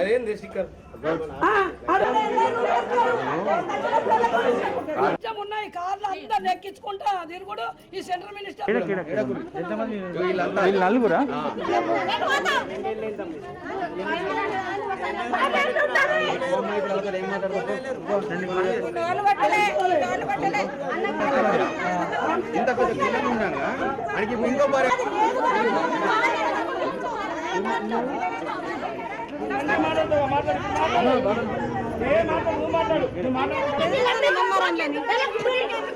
అదేంది స్టిక్కర్ కొంచెం ఉన్నాయి కార్లు అందరు ఎక్కించుకుంటా తిరుగుడు ఈ సెంట్రల్ మినిస్టర్ వీళ్ళు నలుగురా? ఇంత పెద్ద పిల్లలు ఉన్నాగా మనకి ఇంకో భార్య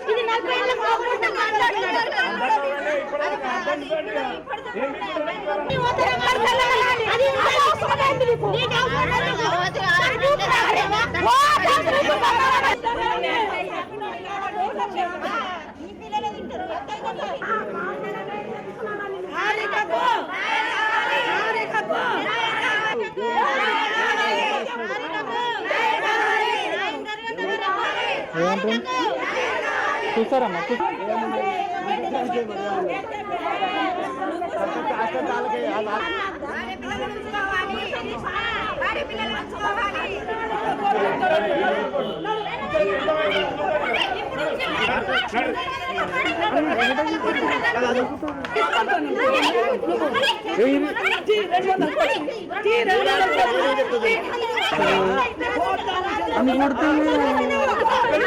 ఇది నలభై ఏళ్ళ పోకుండా మాట్లాడుతున్నాడు అది అవసరం ఏంటి నీకు? నీకు అవసరం ఏంటి? ఓ, హారికకు హారికకు చూస్తారమ్మా చూ- అన్ని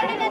ಮಾಡಿದ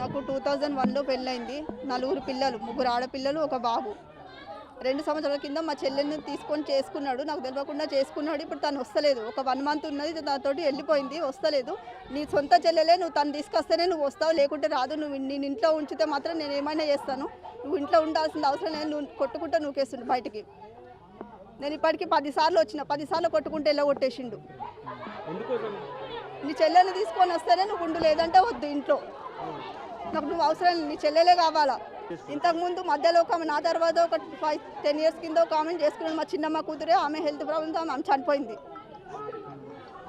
నాకు టూ థౌజండ్ వన్లో పెళ్ళైంది నలుగురు పిల్లలు ముగ్గురు ఆడపిల్లలు ఒక బాబు. రెండు సంవత్సరాల కింద మా చెల్లెల్ని తీసుకొని చేసుకున్నాడు. నాకు తెలియకుండా చేసుకున్నాడు. ఇప్పుడు తను వస్తలేదు. ఒక వన్ మంత్ ఉన్నది. దాంతోటి వెళ్ళిపోయింది. వస్తలేదు. నీ సొంత చెల్లెలే నువ్వు తను తీసుకొస్తేనే నువ్వు వస్తావు. లేకుంటే రాదు. నువ్వు నేను ఇంట్లో ఉంచితే మాత్రం నేను ఏమైనా చేస్తాను. నువ్వు ఇంట్లో ఉండాల్సిన అవసరం లేదు. నువ్వు కొట్టుకుంటా నువ్వుకేస్తుండు బయటికి. నేను ఇప్పటికీ పదిసార్లు వచ్చిన. పదిసార్లు కొట్టుకుంటే ఎలా కొట్టేసిండు? నీ చెల్లెల్ని తీసుకొని వస్తేనే నువ్వు ఉండు లేదంటే వద్దు ఇంట్లో. నాకు నువ్వు అవసరం లేదు, నీ చెల్లెలే కావాలా? ఇంతకుముందు మధ్యలో ఒక నా తర్వాత ఒక ఫైవ్ టెన్ ఇయర్స్ కింద ఒక ఆమె చేసుకున్నాను మా చిన్నమ్మ కూతురే ఆమె హెల్త్ ప్రాబ్లమ్తో ఆమె చనిపోయింది.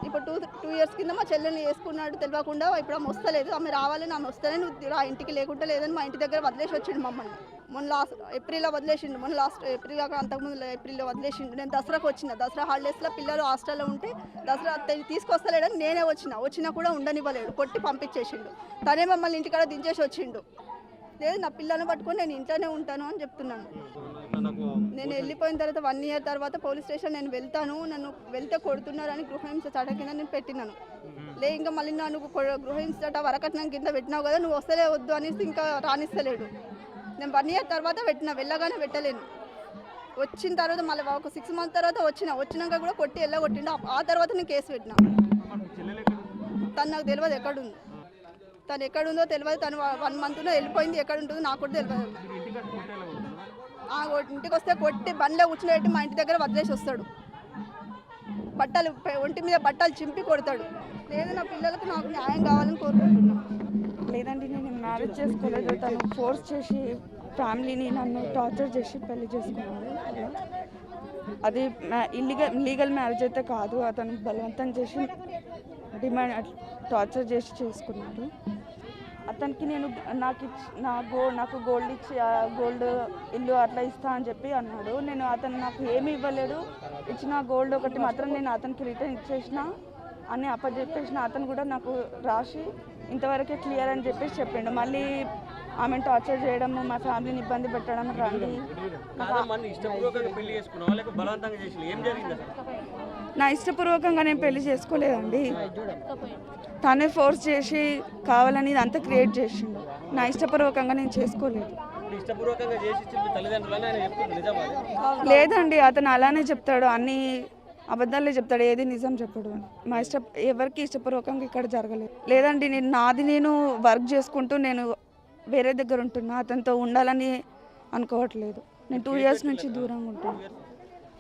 ఇప్పుడు టూ టూ ఇయర్స్ కింద మా చెల్లెని వేసుకున్నాడు తెలియకుండా ఇప్పుడు ఆమె వస్తలేదు. ఆమె రావాలని ఆమె వస్తేనే నువ్వు ఇంటికి లేకుంటే లేదని మా ఇంటి దగ్గర వదిలేసి వచ్చిండు మమ్మల్ని. మొన్న లాస్ట్ ఏప్రిల్లో వదిలేసిండు. మొన్న లాస్ట్ ఏప్రిల్ కాక అంతకుముందు ఏప్రిల్లో వదిలేసిండు. నేను దసరాకు వచ్చిన. దసరా హాలిడేస్లో పిల్లలు హాస్టల్లో ఉంటే దసరా తీసుకొస్తలేడని నేనే వచ్చిన. వచ్చినా కూడా ఉండనివ్వలేడు. కొట్టి పంపించేసిండు. తనే మమ్మల్ని ఇంటికాడ దించేసి వచ్చిండు. లేదు నా పిల్లల్ని పట్టుకొని నేను ఇంట్లోనే ఉంటాను అని చెప్తున్నాను. నేను వెళ్ళిపోయిన తర్వాత వన్ ఇయర్ తర్వాత పోలీస్ స్టేషన్ నేను వెళ్తాను. నన్ను వెళ్తే కొడుతున్నారని గృహహింస చట్ట కింద నేను పెట్టినాను. లే ఇంకా మళ్ళీ నన్ను గృహహింస చట్ట వరకట్నం కింద పెట్టినావు కదా నువ్వు వస్తలే వద్దు అనేసి ఇంకా రాణిస్తలేడు నేను వన్ ఇయర్ తర్వాత పెట్టిన వెళ్ళగానే పెట్టలేను. వచ్చిన తర్వాత మళ్ళీ ఒక సిక్స్ మంత్ తర్వాత వచ్చిన వచ్చినాక కూడా కొట్టి వెళ్ళగొట్టిండు ఆ- ఆ తర్వాత నేను కేసు పెట్టినా. తను నాకు తెలియదు ఎక్కడుంది. తను ఎక్కడుందో తెలియదు తను వన్ మంత్లో వెళ్ళిపోయింది ఎక్కడ ఉంటుందో నాకు కూడా తెలియదు ఇంటికి వస్తే కొట్టి బండ్లో కూర్చునేట్టు మా ఇంటి దగ్గర వదిలేసి వస్తాడు. బట్టలు ఒంటి మీద బట్టలు చింపి కొడతాడు. లేదు నా పిల్లలకు నాకు న్యాయం కావాలని కోరుకుంటున్నాను లేదండి మ్యారేజ్ చేసుకోలేదు. తను ఫోర్స్ చేసి ఫ్యామిలీని నన్ను టార్చర్ చేసి పెళ్ళి చేసుకున్నాడు. అది ఇల్లీగల్ లీగల్ మ్యారేజ్ అయితే కాదు. అతను బలవంతం చేసి డిమాండ్ టార్చర్ చేసి చేసుకున్నాడు. అతనికి నేను నాకు ఇచ్చి నా గో నాకు గోల్డ్ ఇచ్చి గోల్డ్ ఇల్లు అట్లా ఇస్తా అని చెప్పి అన్నాడు. నేను అతను నాకు ఏమి ఇవ్వలేదు. ఇచ్చిన గోల్డ్ ఒకటి మాత్రం నేను అతనికి రిటర్న్ ఇచ్చేసిన. అని అప్పచెప్పేసిన అతను కూడా నాకు రాసి ఇంతవరకే క్లియర్ అని చెప్పేసి చెప్పిండు. మళ్ళీ ఆమెను టార్చర్ చేయడం మా ఫ్యామిలీని ఇబ్బంది పెట్టడం రండి. నా ఇష్టపూర్వకంగా నేను పెళ్ళి చేసుకోలేదండి. తనే ఫోర్స్ చేసి కావాలని ఇదంతా క్రియేట్ చేసిండు. నా ఇష్టపూర్వకంగా నేను చేసుకోలేదు? లేదండి అతను అలానే చెప్తాడు. అన్ని అబద్ధాలే చెప్తాడు ఏది నిజం చెప్పడు. అని మా ఇష్ట ఎవరికి ఇష్టపూర్వకంగా ఇక్కడ జరగలేదు. లేదండి నేను నాది నేను వర్క్ చేసుకుంటూ నేను వేరే దగ్గర ఉంటున్నా అతనితో ఉండాలని అనుకోవట్లేదు. నేను టూ ఇయర్స్ నుంచి దూరంగా ఉంటున్నా.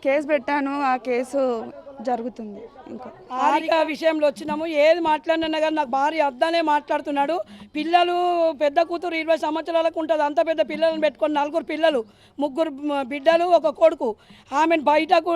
కేసు పెట్టాను ఆ కేసు జరుగుతుంది. ఇంకా హారిక విషయంలో వచ్చినాము. ఏది మాట్లాడినా కానీ నాకు భార్య అద్దనే మాట్లాడుతున్నాడు. పిల్లలు పెద్ద కూతురు ఇరవై సంవత్సరాలకు ఉంటుంది. అంత పెద్ద పిల్లలను పెట్టుకొని నలుగురు పిల్లలు ముగ్గురు బిడ్డలు ఒక కొడుకు. ఆమెను బయటకు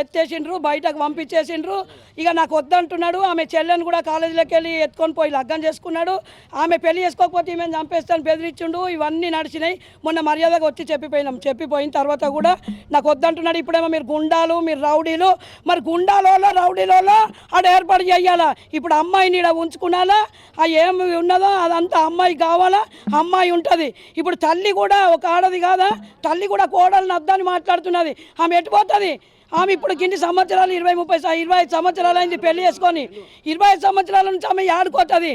ఎత్తేసిండ్రు బయటకు పంపించేసిండ్రు. ఇక నాకు వద్దంటున్నాడు. ఆమె చెల్లెని కూడా కాలేజీలోకి వెళ్ళి ఎత్తుకొని పోయి లగ్గం చేసుకున్నాడు. ఆమె పెళ్ళి చేసుకోకపోతే ఈమె చంపేస్తాను బెదిరించుండు ఇవన్నీ నడిచినాయి. మొన్న మర్యాదగా వచ్చి చెప్పిపోయినాం. చెప్పిపోయిన తర్వాత కూడా నాకు వద్దంటున్నాడు. ఇప్పుడేమో మీరు గుండాలు మీరు రౌడీలు. మరి గుండాలలో రౌడీలలో ఆడ ఏర్పాటు చేయాలా? ఇప్పుడు అమ్మాయిని ఈడ ఉంచుకున్నాలా? ఆ ఏమి ఉన్నదో అదంతా అమ్మాయి కావాలా? అమ్మాయి ఉంటుంది. ఇప్పుడు తల్లి కూడా ఒక ఆడది కాదా? తల్లి కూడా కోడలు అద్దని మాట్లాడుతున్నది. ఆమె ఎట్టుపోతుంది ఆమె ఇప్పుడు కింది సంవత్సరాలు ఇరవై ముప్పై ఇరవై ఐదు సంవత్సరాలు అయింది పెళ్ళి చేసుకొని. ఇరవై ఐదు సంవత్సరాల నుంచి ఆమె ఆడుకోతుంది.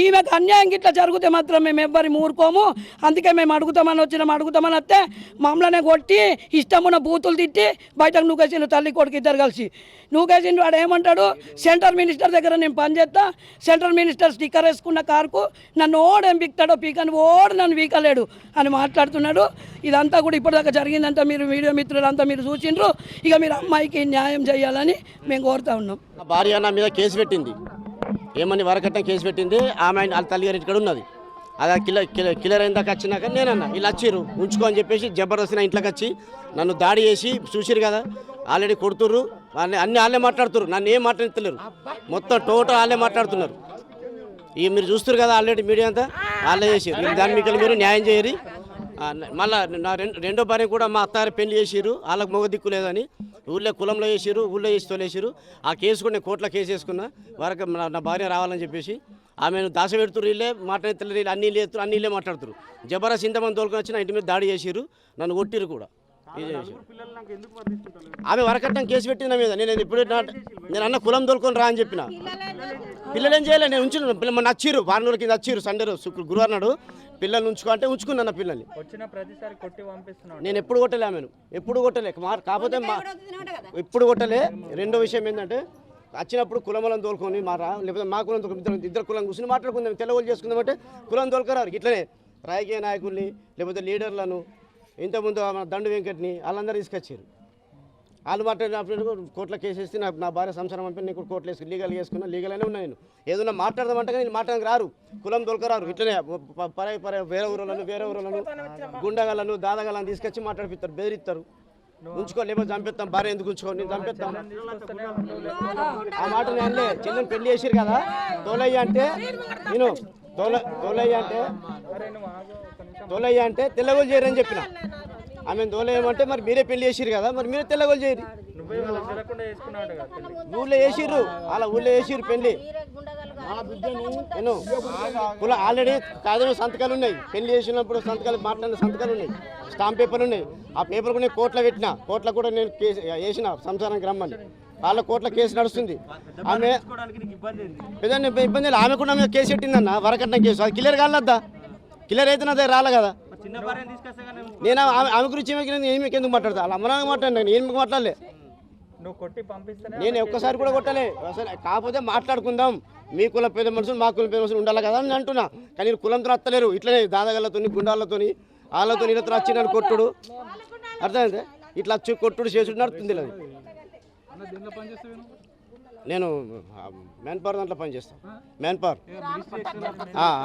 ఈమెకు అన్యాయం గిట్లా జరిగితే మాత్రం మేము ఎవ్వరి ఊరుకోము. అందుకే మేము అడుగుతామని వచ్చినాం అడుగుతామని వస్తే మమ్మల్ని కొట్టి ఇష్టమున్న బూతులు తిట్టి బయటకు నూకేసిండు తల్లి కొడుకు ఇద్దరు కలిసి. నూకేసిండు వాడు ఏమంటాడు? సెంట్రల్ మినిస్టర్ దగ్గర నేను పనిచేస్తా సెంట్రల్ మినిస్టర్ స్టిక్కర్ వేసుకున్న కారుకు నన్ను ఓడేం పీక్తాడో పీకని ఓడు నన్ను వీకలేడు అని మాట్లాడుతున్నాడు. ఇదంతా కూడా ఇప్పటిదాకా జరిగిందంతా మీరు వీడియో మిత్రులంతా మీరు చూసిండ్రు. ఇక మీరు అమ్మాయికి న్యాయం చేయాలని మేము కోరుతా ఉన్నాం. భార్య నా మీద కేసు పెట్టింది. ఏమని వరకట్నం కేసు పెట్టింది? ఆమె ఆయన- వాళ్ళ తల్లిగారి ఇక్కడ ఉన్నది. అది కిలర్ కిలర్ కిలర్ అయిన దాకా వచ్చినాక నేనన్నా వీళ్ళు వచ్చిర్రు. ఉంచుకో అని చెప్పేసి జబర్దస్త్ నా ఇంట్లోకి వచ్చి నన్ను దాడి చేసి చూసిరు కదా. ఆల్రెడీ కొడుతుర్రు. వాళ్ళని అన్ని వాళ్ళే మాట్లాడుతున్నారు నన్ను ఏం మాట్లాడతలేరు. మొత్తం టోటల్ వాళ్ళే మాట్లాడుతున్నారు. ఇక మీరు చూస్తారు కదా ఆల్రెడీ మీడియా అంతా? వాళ్ళే చేసి దాని మీకు మీరు న్యాయం చేయరు మళ్ళా నా రెం- రెండో భార్య కూడా మా అత్తారు పెళ్ళి చేసిరు వాళ్ళకి మొగ దిక్కు లేదని. ఊళ్ళో కులంలో చేసిరు ఊళ్ళో చేసి తోలేసిరు ఆ కేసు కూడా నేను కోర్టులో కేసు వేసుకున్నా. వరకు నా- నా భార్య రావాలని చెప్పేసి. ఆమెను దాస పెడుతురు వీళ్ళే మాట్లాడుతున్నారు వీళ్ళు అన్ని లేతురు అన్ని వీళ్ళే మాట్లాడుతారు జబర్దస్త్ ఇంతమంది తోలుకొని వచ్చి నా ఇంటి మీద దాడి చేసిరు నన్ను కొట్టిరు కూడా. ఆమె వరకట్నం కేసు పెట్టిన మీద. నేను ఇప్పుడు నా- నేను అన్న కులం తోలుకొని రా అని చెప్పిన. పిల్లలు ఏం చేయలేదు నేను మొన్న వచ్చిర్రు వారం రోజుల కింద వచ్చిర్రు సండే రోజు శుక్ర గురువారం నాడు పిల్లల్ని ఉంచుకో అంటే ఉంచుకున్నాను పిల్లల్ని. వచ్చిన ప్రతిసారి కొట్టి పంపిస్తున్నాడు. నేను ఎప్పుడు కొట్టలే ఆమెను. ఎప్పుడు కొట్టలే. కాకపోతే మా ఎప్పుడు కొట్టలే. రెండో విషయం ఏంటంటే వచ్చినప్పుడు కులమలం తోలుకొని మారా లేకపోతే మా కులం తోలుకొని ఇద్దరు ఇద్దరు కులం కూర్చొని మాట్లాడుకుందాం తెల్లవోలు చేసుకుందాం అంటే కులం తోలుకరారు. ఇట్లనే రాజకీయ నాయకుల్ని లేకపోతే లీడర్లను ఇంతకుముందు మన దండు వెంకట్ని వాళ్ళందరూ తీసుకొచ్చారు. వాళ్ళు కోర్టులో కేసు వేస్తే నాకు నా భార్య సంసారం పంపి నేను కూడా కోర్టులో వేసుకుని లీగల్ చేసుకున్నా లీగల్గానే ఉన్నా నేను. ఏదైనా మాట్లాడదామంటే నేను మాట్లాడడానికి రారు. కులం దొరకరారు. ఇట్లనే పరాయి పరాయి వేరే ఊరులను వేరే ఊరులను గుండగలను దాదగలను తీసుకొచ్చి మాట్లాడిపిస్తారు బెదిరిస్తారు ఉంచుకో లేకపోతే చంపేస్తాం భార్య ఎందుకు ఉంచుకో నేను చంపేస్తాం ఆ మాట నేను చెల్లెని పెళ్ళి చేసిరు కదా. తోలయ్య అంటే నేను తోల తోలయ్య అంటే తోలయ్య అంటే తెల్లగోలు చేయరని చెప్పిన. ఆమె తోలేయమంటే మరి మీరే పెళ్ళి చేసిరు కదా మరి మీరే తెల్లగోలు చేయరు. కదా ఊళ్ళో వేసిర్రు అలా ఊళ్ళో వేసిర్రు పెళ్ళి. నేను కుల ఆల్రెడీ కాదని సంతకాలు ఉన్నాయి. పెళ్ళి చేసినప్పుడు సంతకాలు మాట్లాడిన సంతకాలు ఉన్నాయి. స్టాంప్ పేపర్లు ఉన్నాయి. ఆ పేపర్ కూడా నేను కోర్టులో పెట్టిన. కోర్టులో కూడా నేను కేసు వేసిన సంసారానికి రమ్మని వాళ్ళ కోర్టులో కేసు నడుస్తుంది. ఆమె తీసుకోవడానికి నీకు ఇబ్బంది. ఆమె కూడా కేసు పెట్టిందన్న వరకట్నం కేసు. అది క్లియర్ కాలేదా క్లియర్ అయితే నా దగ్గర రాలే కదా? నేను ఆమె గురించి ఏమి ఎందుకు మాట్లాడతా? వాళ్ళ అమ్మ నాన్న మాట్లాడినా నేను ఏమి మాట్లాడలే? నువ్వు కొట్టి పంపిస్తేనే నేను ఒక్కసారి కూడా కొట్టలే. అసలు కాకపోతే మాట్లాడుకుందాం. మీ కుల పేద మనుషులు మా కుల పేద మనుషులు ఉండాలి కదా అని అంటున్నా. కానీ కులంతో అత్తలేరు. ఇట్లనే దాదగలతోని గుండాలతోని వాళ్ళతో నీళ్ళతో వచ్చి నన్ను కొట్టుడు. అర్థమైంది? ఇట్లా వచ్చి కొట్టుడు చేసుడు నడుతుంది అది నేను మ్యాన్ పవర్ దాంట్లో పనిచేస్తాను మ్యాన్ పవర్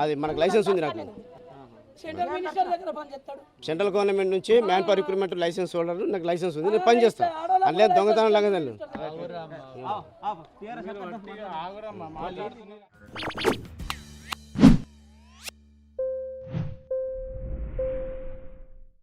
అది మనకు లైసెన్స్ ఉంది నాకు. సెంట్రల్ మినిస్టర్ దగ్గర పనిచేస్తాడు. సెంట్రల్ గవర్నమెంట్ నుంచి man power recruitment licence holder నాకు లైసెన్స్ ఉంది. నేను పని చేస్తాను అందులో దొంగతనం లాగా